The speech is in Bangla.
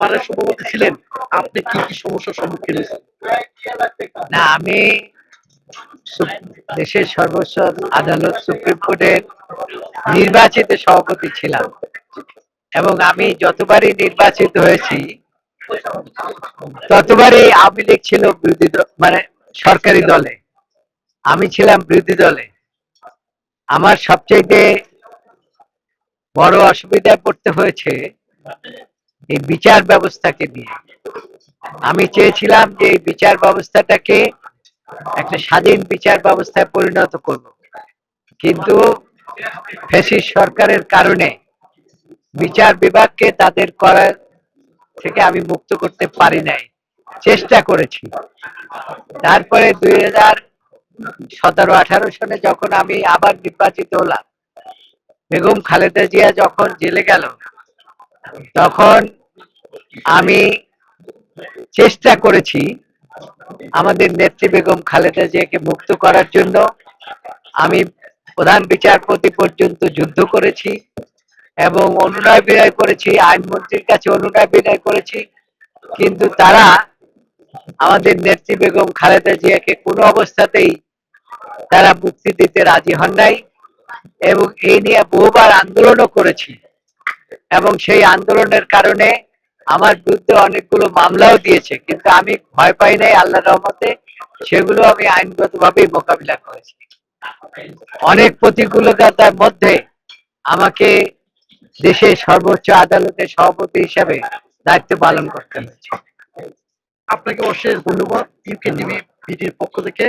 বারের সভাপতি ছিলেন, আপনি কি কি সমস্যার সম্মুখীন হয়েছেন? না, আমি দেশের সর্বোচ্চ আদালত সুপ্রিম কোর্টের নির্বাচিত সভাপতি ছিলাম। এবং আমি যতবারই নির্বাচিত হয়েছি, ততবারই আওয়ামী লীগ ছিল বিরোধী মানে সরকারি দলে। আমি ছিলাম বিরোধী দলে। আমার সবচেয়ে বড় অসুবিধায় পড়তে হয়েছে এই বিচার ব্যবস্থাকে নিয়ে। আমি চেয়েছিলাম যে এই বিচার ব্যবস্থাটাকে একটা স্বাধীন বিচার ব্যবস্থায় পরিণত করব। কিন্তু ফেসিস সরকারের কারণে বিচার বিভাগকে তাদের করার থেকে আমি মুক্ত করতে পারি নাই। চেষ্টা করেছি। তারপরে দুই হাজার সতেরো, আঠারো সনে যখন আমি আবার নির্বাচিত হলাম, বেগম খালেদা জিয়া যখন জেলে গেল, তখন আমি চেষ্টা করেছি আমাদের নেত্রী বেগম খালেদা জিয়াকে মুক্ত করার জন্য। আমি প্রধান বিচারপতি পর্যন্ত যুদ্ধ করেছি এবং অনুনয় বিনয় করেছি, আইনমন্ত্রীর কাছে অনুনয় বিনয় করেছি। কিন্তু তারা আমাদের নেত্রী বেগম খালেদা জিয়াকে কোনো অবস্থাতেই তারা মুক্তি দিতে রাজি হন নাই এবং এই নিয়ে বহুবার আন্দোলনও করেছি। এবং সেই আন্দোলনের কারণে আমার বিরুদ্ধে অনেকগুলো মামলাও দিয়েছে, কিন্তু আমি ভয় পাই নাই আল্লাহ রহমতে। সেগুলো আমি আইনগতভাবেই মোকাবিলা করেছি। অনেক প্রতিকূলতার মধ্যে আমাকে দেশের সর্বোচ্চ আদালতের সভাপতি হিসাবে দায়িত্ব পালন করতে হয়েছে। আপনাকে অশেষ ধন্যবাদ। ইউকে টিভি পক্ষ থেকে।